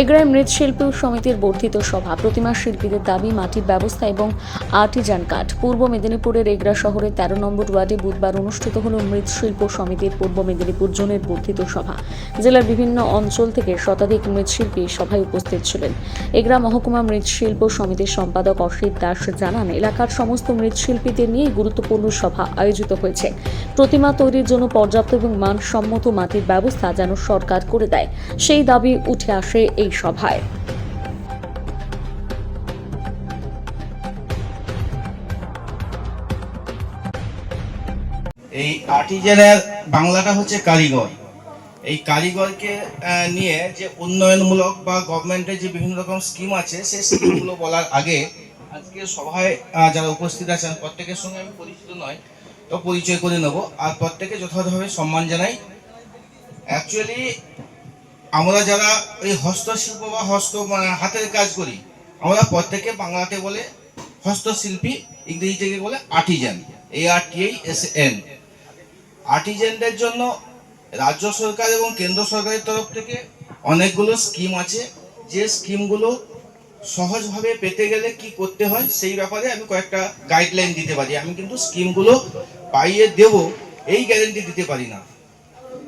এগ্রায় মৃৎশিল্প সমিতির বর্ধিত সভা প্রতিমা শিল্পীদের দাবি মাটির ব্যবস্থা এবং আর্টিজান কাঠ। পূর্ব মেদিনীপুরের এগরা শহরের তেরো নম্বর ওয়ার্ডে বুধবার অনুষ্ঠিত হল মৃৎশিল্প সমিতির পূর্ব মেদিনীপুর জোনের বর্ধিত সভা। জেলার বিভিন্ন অঞ্চল থেকে শতাধিক মৃৎশিল্পী সভায় উপস্থিত ছিলেন। এগরা মহকুমা মৃৎশিল্প সমিতির সম্পাদক অসিত দাস জানান, এলাকার সমস্ত মৃৎশিল্পীদের নিয়ে গুরুত্বপূর্ণ সভা আয়োজিত হয়েছে। প্রতিমা তৈরির জন্য পর্যাপ্ত এবং মানসম্মত মাটির ব্যবস্থা যেন সরকার করে দেয়, সেই দাবি উঠে আসে এই সভায়। এই আর্টিজেনের বাংলাটা হচ্ছে কারিগর। এই কারিগরকে নিয়ে যে উন্নয়নমূলক বা গভর্নমেন্টের যে বিভিন্ন রকম স্কিম আছে, সেই স্কিমগুলো বলার আগে আজকে সভায় যারা উপস্থিত আছেন, প্রত্যেকের সঙ্গে আমি পরিচিত নয়, তো পরিচয় করে নেব। আর প্রত্যেকে যথাযথভাবে সম্মান জানাই। অ্যাকচুয়ালি আমরা যারা এই হস্তশিল্প বা হস্ত মানে হাতের কাজ করি, আমরা প্রত্যেকে বাংলাতে বলে হস্তশিল্পী ইংরেজিতে বলে আর্টিজান এ আর টি এই এস এন আর্টিজেনদের জন্য রাজ্য সরকার এবং কেন্দ্র সরকারের তরফ থেকে অনেকগুলো স্কিম আছে। যে স্কিমগুলো সহজভাবে পেতে গেলে কি করতে হয়, সেই ব্যাপারে আমি কয়েকটা গাইডলাইন দিতে পারি। আমি কিন্তু স্কিমগুলো পাইয়ে দেব, এই গ্যারেন্টি দিতে পারি না।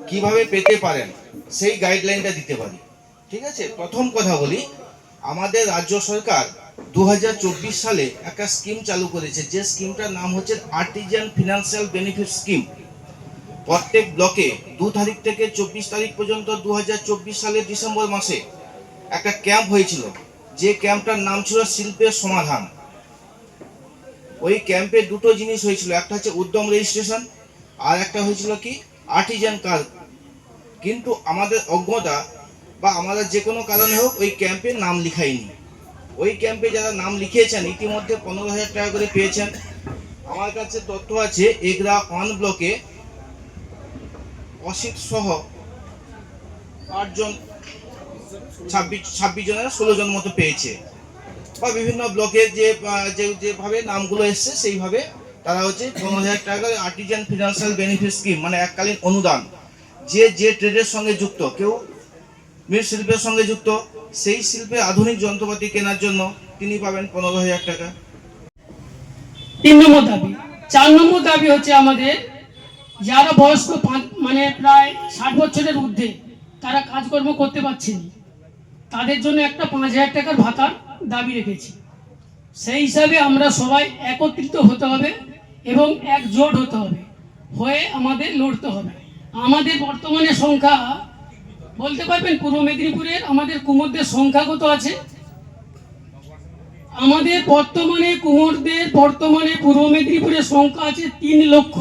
কীভাবে পেতে পারেন? সেই গাইডলাইনটা দিতে পারি। ঠিক আছে? প্রথম কথা বলি, আমাদের রাজ্য সরকার দু সালে একটা স্কিম চালু করেছে। যে স্কিমটার নাম হচ্ছে আর্টিজান ফিনান্সিয়াল বেনিফিট স্কিম প্রত্যেক ব্লকে দু তারিখ থেকে চব্বিশ তারিখ পর্যন্ত দু সালের ডিসেম্বর মাসে একটা ক্যাম্প হয়েছিল। যে ক্যাম্পটার নাম ছিল শিল্পের সমাধান। ওই ক্যাম্পে দুটো জিনিস হয়েছিল। একটা হচ্ছে উদ্যম রেজিস্ট্রেশন আর একটা হয়েছিল কি? আর্টিজান কার্ড কিন্তু আমাদের অজ্ঞতা বা আমাদের যে কোনো কারণে হোক ওই ক্যাম্পে নাম লিখাইনি। ওই ক্যাম্পে যারা নাম লিখিয়েছেন, ইতিমধ্যে পনেরো হাজার টাকা করে পেয়েছেন। আমার কাছে তথ্য আছে, এগরা ওয়ান ব্লকে অসিত সহ আটজন, ছাব্বিশ ছাব্বিশ জনের ষোলো জন মতো পেয়েছে। বা বিভিন্ন ব্লকের যে যেভাবে নামগুলো এসছে, সেইভাবে তারা হচ্ছে পনেরো হাজার টাকা আর্টিজান ফিনান্সিয়াল বেনিফিট স্কিম মানে এককালীন অনুদান। যে যে ট্রেডের সঙ্গে যুক্ত, কেউ মৃৎশিল্পের সঙ্গে যুক্ত, সেই শিল্পে আধুনিক যন্ত্রপাতি কেনার জন্য তিনি পাবেন পনেরো হাজার টাকা। তিন নম্বর দাবি। চার নম্বর দাবি হচ্ছে আমাদের, যারা বয়স্ক মানে প্রায় ষাট বছরের ঊর্ধ্বে, তারা কাজকর্ম করতে পারছেন তাদের জন্য একটা পাঁচ হাজার টাকার ভাতার দাবি রেখেছি। সেই হিসাবে আমরা সবাই একত্রিত হতে হবে এবং একজোট হতে হবে, হয়ে আমাদের লড়তে হবে। আমাদের বর্তমানে সংখ্যা, বলতে পারবেন পূর্ব মেদিনীপুরের আমাদের কুমোরদের সংখ্যা কত আছে? আমাদের বর্তমানে কুমোরদের বর্তমানে পূর্ব মেদিনীপুরের সংখ্যা আছে তিন লক্ষ।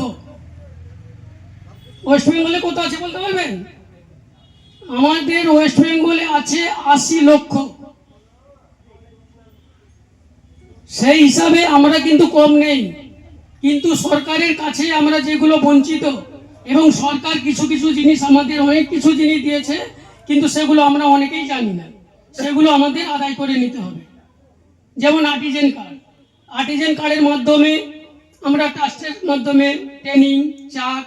ওয়েস্ট বেঙ্গলে কত আছে বলতে পারবেন? আমাদের ওয়েস্ট বেঙ্গলে আছে আশি লক্ষ। সেই হিসাবে আমরা কিন্তু কম নেই। কিন্তু সরকারের কাছে আমরা যেগুলো বঞ্চিত এবং সরকার কিছু কিছু জিনিস আমাদের অনেক কিছু জিনিস দিয়েছে, কিন্তু সেগুলো আমরা অনেকেই জানি না। সেগুলো আমাদের আদায় করে নিতে হবে। যেমন আর্টিজেন কার্ড আর্টিজেন কার্ডের মাধ্যমে আমরা ট্রাস্টের মাধ্যমে ট্রেনিং চাক,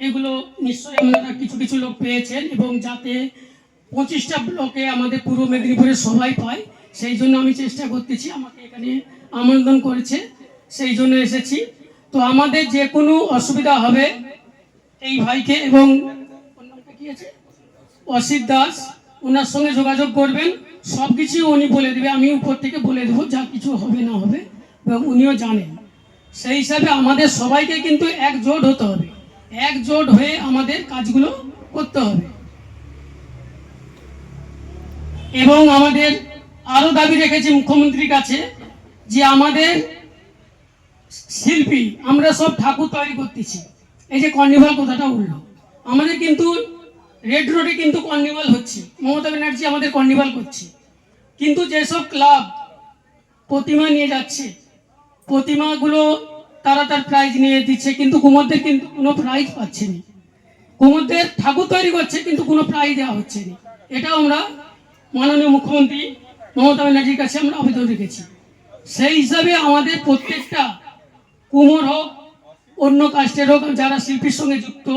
এগুলো নিশ্চয়ই আপনারা কিছু কিছু লোক পেয়েছেন এবং যাতে পঁচিশটা ব্লকে আমাদের পূর্ব মেদিনীপুরের সবাই পায়, সেই জন্য আমি চেষ্টা করতেছি, আমাকে এখানে আমন্ত্রণ করেছে, সেই জন্য এসেছি। তো আমাদের যে কোনো অসুবিধা হবে এই ভাইকে এবং অসিত দাস, ওনার সঙ্গে যোগাযোগ করবেন। সব কিছু উনি বলে দেবে, আমি উপর থেকে বলে দেবো, যা কিছু হবে না হবে, এবং উনিও জানেন। সেই হিসাবে আমাদের সবাইকে কিন্তু একজোট হতে হবে। একজোট হয়ে আমাদের কাজগুলো করতে হবে। এবং আমাদের আরও দাবি রেখেছি মুখ্যমন্ত্রীর কাছে যে আমাদের শিল্পী, আমরা সব ঠাকুর তৈরি করতেছি। এই যে কর্নিভাল কথাটা উঠল। আমাদের কিন্তু রেড রোডে কিন্তু কর্নিভাল হচ্ছে। মমতা ব্যানার্জি আমাদের কর্নিভাল করছে। কিন্তু যেসব ক্লাব প্রতিমা নিয়ে যাচ্ছে, প্রতিমাগুলো তারা তার প্রাইজ নিয়ে দিচ্ছে, কিন্তু কুমোরদের কিন্তু কোনো প্রাইজ পাচ্ছে না। কুমোরদের ঠাকুর তৈরি করছে, কিন্তু কোনো প্রাইজ দেওয়া হচ্ছে না। এটাও আমরা মাননীয় মুখ্যমন্ত্রী মমতা ব্যানার্জির কাছে আমরা আবেদন রেখেছি। সেই হিসাবে আমাদের প্রত্যেকটা কুমোর হোক অন্য কাস্টের হোক যারা শিল্পীর সঙ্গে যুক্ত,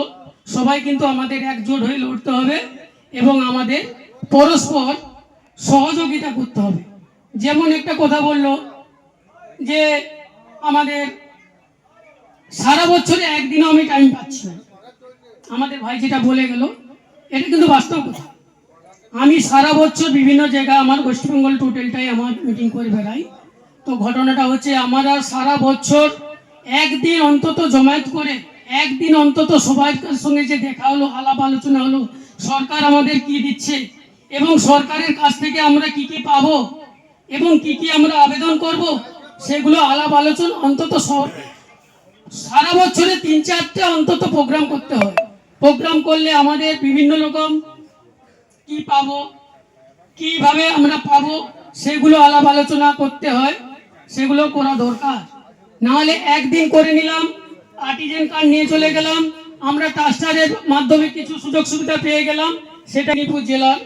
সবাই কিন্তু আমাদের একজোট হয়ে লড়তে হবে এবং আমাদের পরস্পর সহযোগিতা করতে হবে। যেমন একটা কথা বলল যে আমাদের সারা বছরে একদিনও আমি টাইম পাচ্ছি না। আমাদের ভাই যেটা বলে গেল, এটা কিন্তু বাস্তব কথা। আমি সারা বছর বিভিন্ন জায়গায় আমার ওয়েস্ট বেঙ্গল টোটালটাই আমার মিটিং করে বেড়াই। তো ঘটনাটা হচ্ছে, আমরা সারা বছর একদিন অন্তত জমায়েত করে, একদিন অন্তত সবার সঙ্গে যে দেখা হলো, আলাপ আলোচনা হলো, সরকার আমাদের কি দিচ্ছে এবং সরকারের কাছ থেকে আমরা কি কি পাবো এবং কি কি আমরা আবেদন করব, সেগুলো আলাপ আলোচনা অন্তত সারা বছরে তিন চারটে অন্তত প্রোগ্রাম করতে হয়। প্রোগ্রাম করলে আমাদের বিভিন্ন রকম কি পাবো, কীভাবে আমরা পাবো, সেগুলো আলাপ আলোচনা করতে হয়, সেগুলো করা দরকার। নাহলে একদিন করে নিলাম আর্টিজেন কার্ড নিয়ে চলে গেলাম, আমরা ট্রাস্টারের মাধ্যমে কিছু সুযোগ সুবিধা পেয়ে গেলাম, সেটা নিপুর জেলার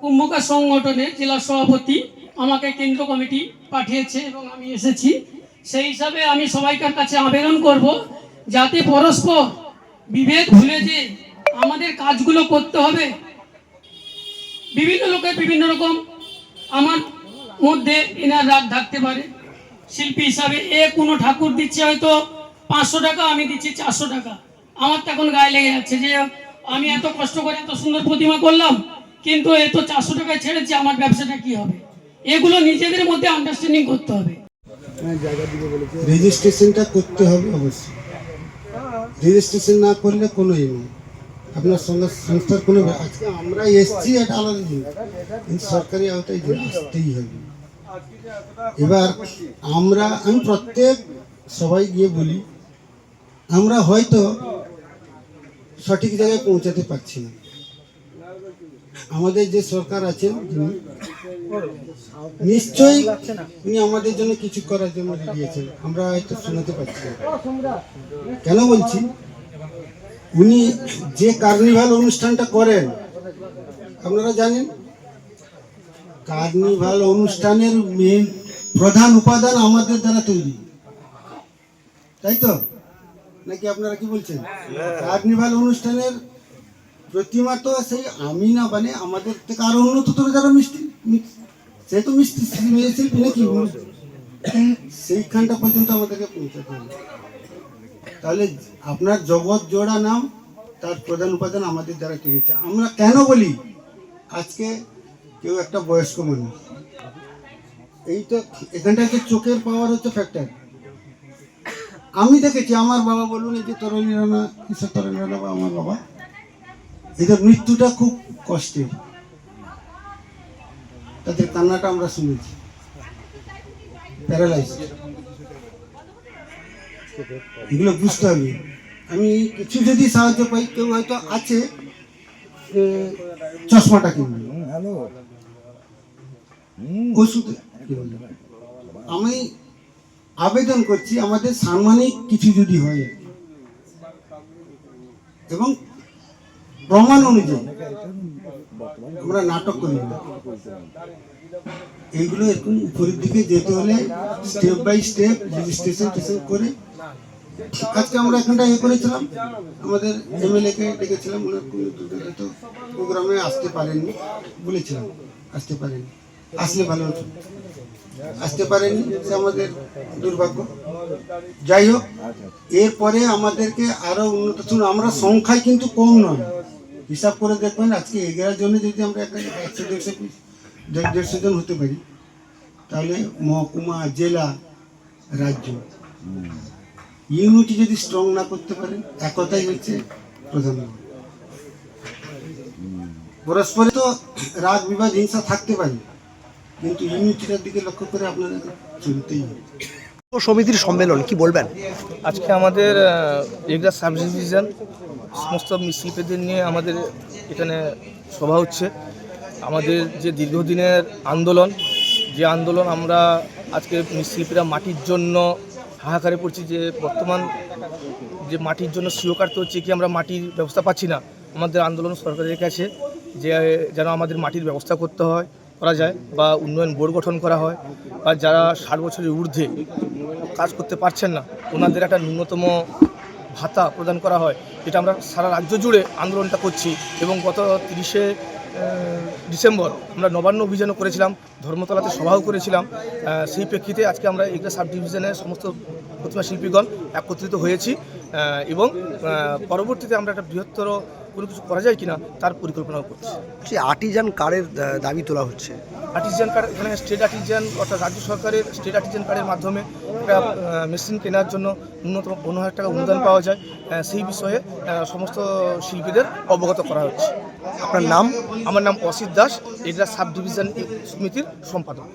কুম্ভকার সংগঠনের জেলা সভাপতি আমাকে কেন্দ্র কমিটি পাঠিয়েছে এবং আমি এসেছি। সেই হিসাবে আমি সবাইকার কাছে আবেদন করব যাতে পরস্পর বিভেদ ভুলে যে আমাদের কাজগুলো করতে হবে। বিভিন্ন লোকের বিভিন্ন রকম আমার মধ্যে এনার রাগ থাকতে পারে। শিল্পী হিসাবে এ কোনো ঠাকুর দিচ্ছে হয়তো পাঁচশো টাকা আমি দিচ্ছি চারশো টাকা। আমার তো এখন গায়ে লেগে যাচ্ছে যে আমি এত কষ্ট করে এত সুন্দর প্রতিমা করলাম কিন্তু এ তো চারশো টাকায় ছেড়েছে আমার ব্যবসাটা কি হবে? এগুলো নিজেদের মধ্যে আন্ডারস্ট্যান্ডিং করতে হবে। রেজিস্ট্রেশনটা করতে হবে অবশ্যই। রেজিস্ট্রেশন না করলে কোনো ইয়ে নেই। আপনার সঙ্গে সংস্থার কোনো ব্যাপার- আজকে আমরা এসছি এটা আলাদা জিনিস। কিন্তু সরকারি আওতায় আসতেই হবে। এবার আমরা, আমি প্রত্যেক সবাই গিয়ে বলি, আমরা হয়তো সঠিক জায়গায় পৌঁছাতে পারছি না। আমাদের যে সরকার আছেন যিনি নিশ্চয়ই উনি আমাদের জন্য কিছু করার জন্য দিয়েছেন। আমরা হয়তো শোনাতে পারছি না। কেন বলছি? উনি যে কার্নিভাল অনুষ্ঠানটা করেন, আপনারা জানেন? কার্নিভাল অনুষ্ঠানের মেন প্রধান উপাদান আমাদের দ্বারা তৈরি। তাই তো? নাকি আপনারা কি বলছেন? কার্নিভাল অনুষ্ঠানের প্রতিমা তো সেই আমি না মানে আমাদের থেকে আরও উন্নততর যারা মিষ্টি সে তো মিষ্টি শিল্পী নাকি? সেইখানটা পর্যন্ত আমাদেরকে পৌঁছাতে হবে। তাহলে আপনার জগৎ জোড়া নাম, তার প্রধান উপাদান আমাদের দ্বারা তৈরি আমরা কেন বলি? আজকে কেউ একটা বয়স্ক মানুষ। এই তো এখানটা হচ্ছে চোখের পাওয়ার হচ্ছে ফ্যাক্টর আমি দেখেছি, আমার বাবা বলুন, এই যে তরণী রানা কিশোর তরণী রানা বা আমার বাবা? এদের মৃত্যুটা খুব কষ্টের। তাদের কান্নাটা আমরা শুনেছি। প্যারালাইজ এগুলো বুঝতে হবে। আমি কিছু যদি সাহায্য পাই, কেউ হয়তো আছে চশমাটা কিনবে। আমি আবেদন করছি, আমাদের সাম্মানিক কিছু যদি হয়। এবং প্রমাণ অনুযায়ী আমরা নাটক করি। এইগুলো এরকম উপরের দিকে যেতে হলে স্টেপ বাই স্টেপ রেজিস্ট্রেশন টেশন করে আজকে আমরা এখানটা ইয়ে করেছিলাম। আমাদের এমএলএ কে ডেকেছিলাম প্রোগ্রামে আসতে পারেননি, বলেছিলাম, আসতে পারেননি। আসলে ভালো হতো। আসতে পারেনি সে আমাদের দুর্ভাগ্য। যাই হোক, এরপরে আমাদেরকে আরও উন্নত শুনুন, আমরা সংখ্যায় কিন্তু কম নয়। হিসাব করে দেখবেন, আজকে এগারো জনে যদি আমরা একটা একশো দেড়শো পিস দেড় দেড়শো জন হতে পারি, তাহলে মহকুমা, জেলা, রাজ্য। ইউনিটি যদি স্ট্রং না করতে পারেন একতাই হচ্ছে প্রধান পরস্পরে তো রাগ, বিবাদ, হিংসা থাকতে পারে। কিন্তু ইউনিটিটার দিকে লক্ষ্য করে আপনাদের চলতেই হবে। সমিতির সম্মেলন কি বলবেন? আজকে আমাদের এগুলা সাব ডিভিশন সমস্ত শিল্পীদের নিয়ে আমাদের এখানে সভা হচ্ছে। আমাদের যে দীর্ঘদিনের আন্দোলন যে আন্দোলন আমরা আজকে শিল্পীরা মাটির জন্য হাহাকারে পড়ছি যে বর্তমান যে মাটির জন্য সিও কাটতে হচ্ছে কি আমরা মাটির ব্যবস্থা পাচ্ছি না। আমাদের আন্দোলন সরকারের কাছে যে যেন আমাদের মাটির ব্যবস্থা করতে হয়। করা যায় বা উন্নয়ন বোর্ড গঠন করা হয় বা যারা ষাট বছরের ঊর্ধ্বে কাজ করতে পারছেন না, ওনাদের একটা ন্যূনতম ভাতা প্রদান করা হয়। যেটা আমরা সারা রাজ্য জুড়ে আন্দোলনটা করছি এবং গত তিরিশে ডিসেম্বর আমরা নবান্ন অভিযানও করেছিলাম ধর্মতলাতে সভাও করেছিলাম। সেই প্রেক্ষিতে আজকে আমরা এগুলো সাব ডিভিশনের সমস্ত প্রতিমা শিল্পীগণ একত্রিত হয়েছি এবং পরবর্তীতে আমরা একটা বৃহত্তর কোনো কিছু করা যায় কিনা তার পরিকল্পনাও করছি। যে আর্টিজান কার্ডের দাবি তোলা হচ্ছে? আর্টিজান কার্ড এখানে স্টেট আর্টিজান অর্থাৎ রাজ্য সরকারের স্টেট আর্টিজান কার্ডের মাধ্যমে একটা মেশিন কেনার জন্য ন্যূনতম পনেরো হাজার টাকা অনুদান পাওয়া যায়। সেই বিষয়ে সমস্ত শিল্পীদের অবগত করা হচ্ছে। আপনার নাম? আমার নাম অসিত দাস এটা সাব ডিভিশন সমিতির সম্পাদক।